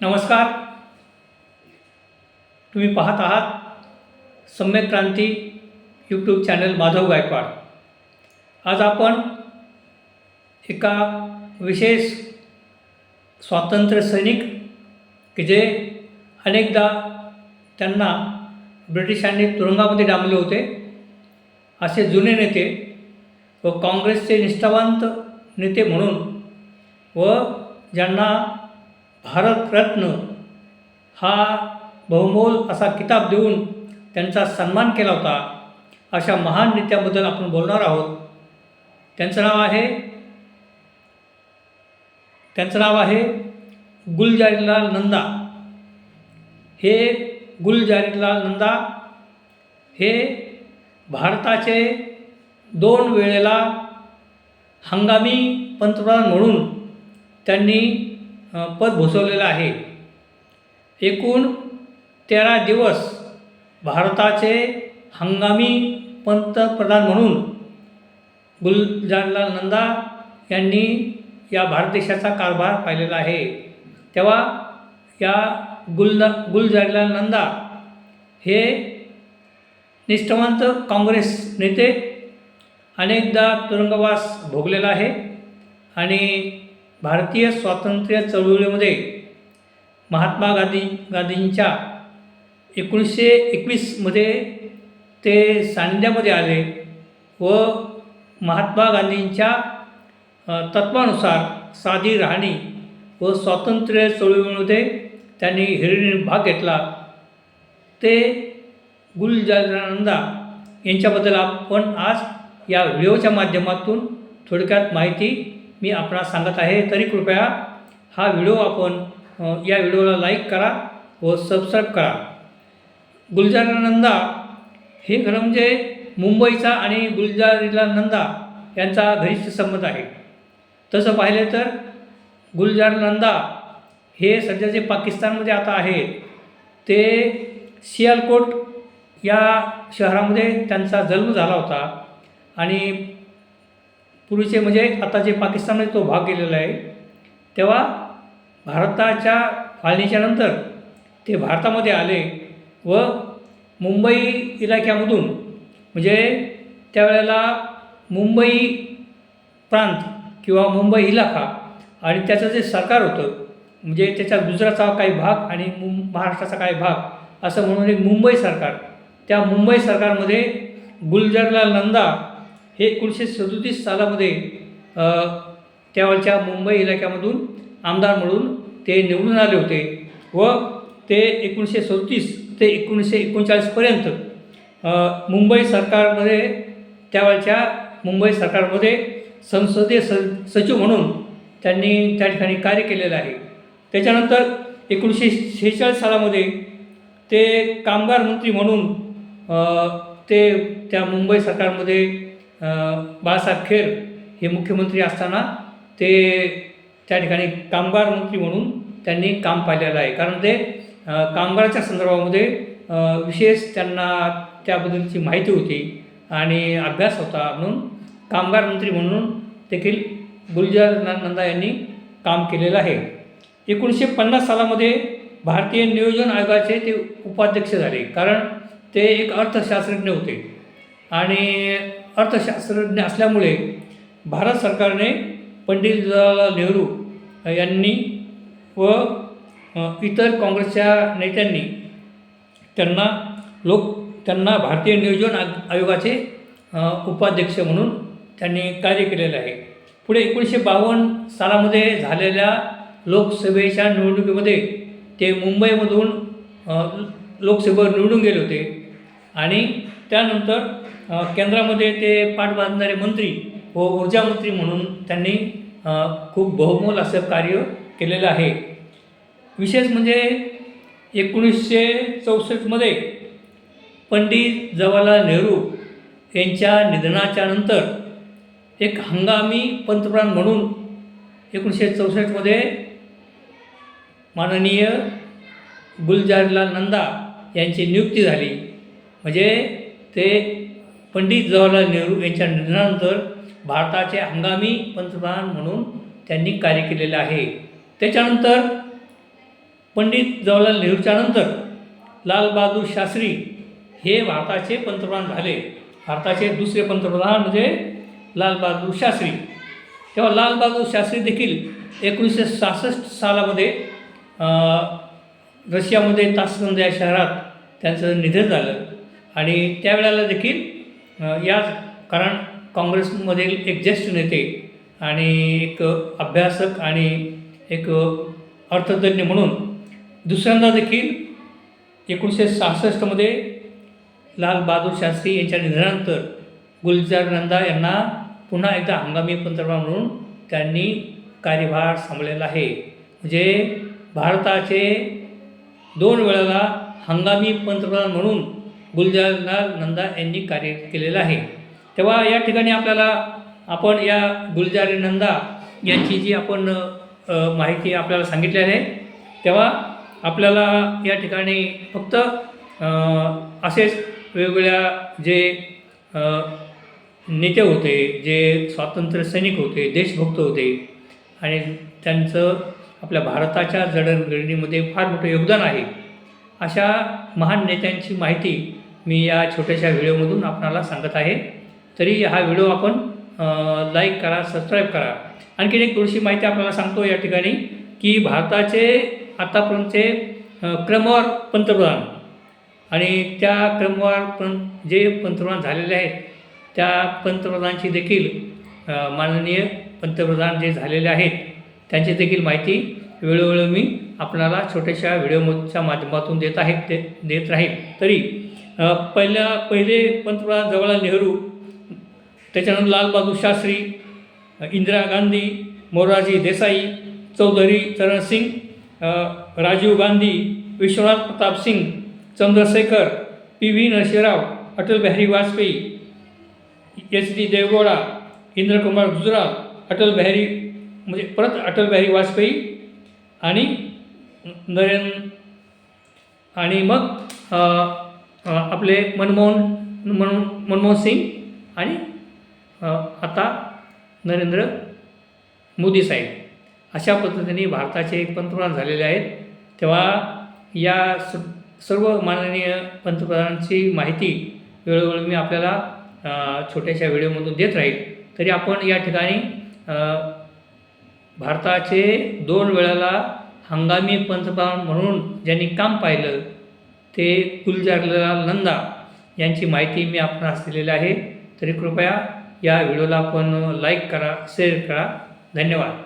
नमस्कार. तुम्ही पाहत आहात सम्यक क्रांती यूट्यूब चॅनल माधव गायकवाड. आज आपण एका विशेष स्वातंत्र्य सैनिक की जे अनेकदा त्यांना ब्रिटिशांनी तुरुंगामध्ये डांबले होते असे जुने नेते व काँग्रेसचे निष्ठावंत नेते म्हणून व ज्यांना भारतरत्न हा बहुमोल असा किताब देऊन त्यांचा सन्मान केला होता. अशा महान नेत्याबद्दल आपण बोलणार आहोत. त्यांचं नाव आहे त्यांचं नाव आहे गुलजारीलाल नंदा. हे गुलजारीलाल नंदा हे भारताचे दोन वेळेला हंगामी पंतप्रधान म्हणून त्यांनी पद भूषवलेलं आहे. एकूण तेरा दिवस भारताचे हंगामी पंतप्रधान म्हणून गुलजारलाल नंदा यांनी या भारत देशाचा कारभार पाहिलेला आहे. तेव्हा या गुलदा गुलजानलाल नंदा हे निष्ठावंत काँग्रेस नेते अनेकदा तुरुंगवास भोगलेला आहे आणि भारतीय स्वातंत्र्य चळवळीमध्ये महात्मा गांधी गांधींच्या एकोणीसशे एकवीसमध्ये ते सांध्यामध्ये आले व महात्मा गांधींच्या तत्वानुसार साधी राहणी व स्वातंत्र्य चळवळीमध्ये त्यांनी हिरिरीने भाग घेतला. ते गुलजानंदा यांच्याबद्दल आपण आज या व्हिडिओच्या माध्यमातून थोडक्यात माहिती मी आपणास सांगत आहे. तरी कृपया हा व्हिडिओ आपण या व्हिडिओला लाईक करा व सबस्क्राईब करा. गुलजारानंदा हे खरं म्हणजे मुंबईचा आणि गुलजारीला नंदा यांचा घनिष्ठ संबंध आहे. तसं पाहिलं तर गुलजार नंदा हे सध्या जे पाकिस्तानमध्ये आता आहे ते सियालकोट या शहरामध्ये त्यांचा जन्म झाला होता आणि पूर्वीचे म्हणजे आता जे पाकिस्तानमध्ये तो भाग गेलेला आहे तेव्हा भारताच्या फाळणीच्या नंतर ते भारतामध्ये आले व मुंबई इलाक्यामधून म्हणजे त्यावेळेला मुंबई प्रांत किंवा मुंबई इलाका आणि त्याचं जे सरकार होतं म्हणजे त्याच्या गुजरातचा काही भाग आणि मुं महाराष्ट्राचा काही भाग असं म्हणून एक मुंबई सरकार त्या मुंबई सरकारमध्ये गुलजरलाल नंदा हे एकोणीसशे सदोतीस सालामध्ये त्यावेळच्या मुंबई इलाक्यामधून आमदार म्हणून ते निवडून आले होते व ते एकोणीसशे सदतीस ते एकोणीसशे एकोणचाळीसपर्यंत मुंबई सरकारमध्ये त्यावेळच्या मुंबई सरकारमध्ये संसदीय स सचिव म्हणून त्यांनी त्या ठिकाणी कार्य केलेलं आहे. त्याच्यानंतर एकोणीसशे शेहेचाळीस सालामध्ये ते कामगार मंत्री म्हणून ते त्या मुंबई सरकारमध्ये बाळासाहेब खेर हे मुख्यमंत्री असताना ते त्या ठिकाणी कामगार मंत्री म्हणून त्यांनी काम पाहिलेलं आहे. कारण ते कामगाराच्या संदर्भामध्ये विशेष त्यांना त्याबद्दलची माहिती होती आणि अभ्यास होता म्हणून कामगार मंत्री म्हणून देखील गुलजार नंदा यांनी काम केलेलं आहे. एकोणीसशे पन्नास सालामध्ये भारतीय नियोजन आयोगाचे ते उपाध्यक्ष झाले. कारण ते एक अर्थशास्त्रज्ञ होते. आणि अर्थशास्त्रज्ञ असल्यामुळे भारत सरकारने पंडित जवाहरलाल नेहरू यांनी व इतर काँग्रेसच्या नेत्यांनी त्यांना लोक त्यांना भारतीय नियोजन आयोगाचे उपाध्यक्ष म्हणून त्यांनी कार्य केलेलं आहे. पुढे एकोणीसशे बावन्न सालामध्ये झालेल्या लोकसभेच्या निवडणुकीमध्ये ते मुंबईमधून लोकसभेवर निवडून गेले होते आणि त्यानंतर केंद्रामध्ये ते पाठ बांधणारे मंत्री व ऊर्जा मंत्री म्हणून त्यांनी खूप बहुमोल असं कार्य केलेलं आहे. विशेष म्हणजे एकोणीसशे चौसष्टमध्ये पंडित जवाहरलाल नेहरू यांच्या निधनाच्या नंतर एक हंगामी पंतप्रधान म्हणून एकोणीसशे चौसष्टमध्ये माननीय गुलजारीलाल नंदा यांची नियुक्ती झाली. म्हणजे ते पंडित जवाहरलाल नेहरू यांच्या निधनानंतर भारताचे हंगामी पंतप्रधान म्हणून त्यांनी कार्य केलेलं आहे. त्याच्यानंतर पंडित जवाहरलाल नेहरूच्या नंतर लालबहादूर शास्त्री हे भारताचे पंतप्रधान झाले. भारताचे दुसरे पंतप्रधान म्हणजे लालबहादूर शास्त्री. तेव्हा लालबहादूर शास्त्री देखील एकोणीसशे सहासष्ट सालामध्ये रशियामध्ये तासकंद या शहरात त्यांचं निधन झालं. आणि त्यावेळेला देखील याच कारण काँग्रेसमधील एक ज्येष्ठ नेते आणि एक अभ्यासक आणि एक अर्थतज्ञ म्हणून दुसऱ्यांदा देखील एकोणीसशे सहासष्टमध्ये लाल बहादूर शास्त्री यांच्या निधनानंतर गुलजार नंदा यांना पुन्हा एकदा हंगामी पंतप्रधान म्हणून त्यांनी कार्यभार सांभाळलेला आहे. म्हणजे भारताचे दोन वेळेला हंगामी पंतप्रधान म्हणून गुलजारलाल नंदा यांनी कार्य केलेलं आहे. तेव्हा या ठिकाणी आपल्याला आपण या गुलजारी नंदा यांची जी आपण माहिती आपल्याला सांगितली आहे तेव्हा आपल्याला या ठिकाणी फक्त असेच वेगवेगळ्या जे नेते होते जे स्वातंत्र्य सैनिक होते देशभक्त होते आणि त्यांचं आपल्या भारताच्या जडणघडणीमध्ये फार मोठं योगदान आहे. अशा महान नेत्यांची माहिती मी या छोट्याशा व्हिडिओमधून आपणाला सांगत आहे. तरी हा व्हिडिओ आपण लाईक करा सबस्क्राईब करा. आणखीन एक थोडीशी माहिती आपल्याला सांगतो या ठिकाणी की भारताचे आतापर्यंतचे क्रमवार पंतप्रधान आणि त्या क्रमवार पण जे पंतप्रधान झालेले आहेत त्या पंतप्रधानांची देखील माननीय पंतप्रधान जे झालेले आहेत त्यांची देखील माहिती वेळोवेळी मी आपणाला छोट्याशा व्हिडिओच्या माध्यमातून देत आहे ते देत राहील. तरी पहिल्या पहिले पंतप्रधान जवाहरलाल नेहरू त्याच्यानंतर Lal Bahadur Shastri Indira Gandhi Morarji Desai Chaudhary Charan Singh Rajiv Gandhi Vishwanath Pratap Singh Chandrashekhar P V Narasimharao Atal Bihari Vajpayee H D Devegowda Indrakumar Gujral Atal Bihari म्हणजे परत अटल बिहारी वाजपेयी आणि नरेंद्र आणि मग आपले मनमोहन मन मनमोहन सिंग आणि आता नरेंद्र मोदी साहेब. अशा पद्धतीने भारताचे पंतप्रधान झालेले आहेत. तेव्हा या स सर्व माननीय पंतप्रधानांची माहिती वेळोवेळी मी आपल्याला छोट्याशा व्हिडिओमधून देत राहील. तरी आपण या ठिकाणी भारताचे दोन वेळेला हंगामी पंतप्रधान म्हणून ज्यांनी काम पाहिलं ते गुलजारलाल नंदा यांची माहिती मी आपणास दिलेली आहे. तरी कृपया या व्हिडिओला आपण लाईक करा शेअर करा. धन्यवाद.